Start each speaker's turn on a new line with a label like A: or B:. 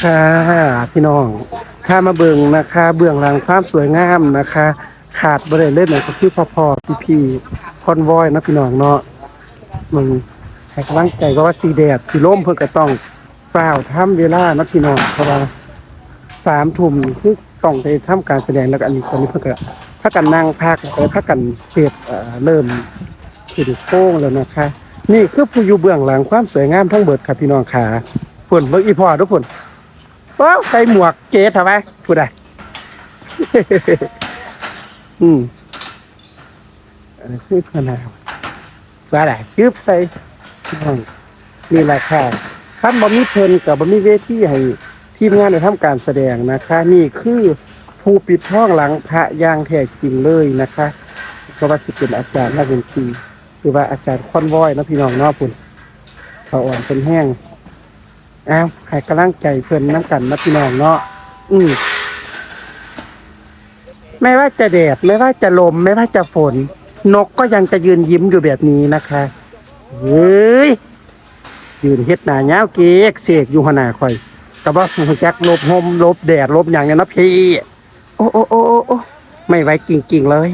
A: ค่ะพี่น้องถ้ามาเบิงนะคะ เบื้องหลังความสวยงามนะคะ ขาดบริเล่นไหนก็คือพ่อพ่อพี่พี่คอนวอยนะพี่น้องเนาะมึงให้กำลังใจว่าว่าสีแดดสีล่มเพื่อก็ต้องฝ้าวทำเวลานะพี่น้องเพราะว่าสามทุ่มคือต้องไปทำการแสดงแล้วก็อันนี้ตอนนี้เพื่อก็ถ้ากันนั่งพักเออถ้ากันเช็ดเริ่มขึ้นโค้งแล้วนะคะ นี่คือผู้อยู่เบื้องหลังความสวยงามทั้งเบิดครับพี่น้องขาฝนเบิ่งอีพ่อทุกคน ว้าวใส่หมวกเก๋ทำไมพูดได้อืมอันนี้คือพนาวว่าอะไรยืบใส่นี่แหละค่ะท่านบ่มีเพลินกับบ่มีเวทีให้ทีมงานในทำการแสดงนะคะ นี่คือผู้ปิดท้องหลังพระย่างแท้จริงเลยนะคะก็ว่าสิเป็นอาจารย์นักดนตรีหรือว่าอาจารย์คอนวอยนะพี่น้องนอกปุ่นสะอ่อนเป็นแห้ง อ้าวให้กำลังใจเพื่อนน้ำกันนะพี่น้องเนาะอืมไม่ว่าจะแดดไม่ว่าจะลม ไม่ว่าจะฝน นกก็ยังจะยืนยิ้มอยู่แบบนี้นะคะเฮ้ยยืนเฮ็ดหนาเงาวเก๊กเสกอยู่หนาคอยแต่ว่าหูจักลบหมลบแดดลบอย่างเนี้ยนะพี่ โอ้โอ้โอ้โอ้โอ้ไม่ไหวกิ่งๆเลย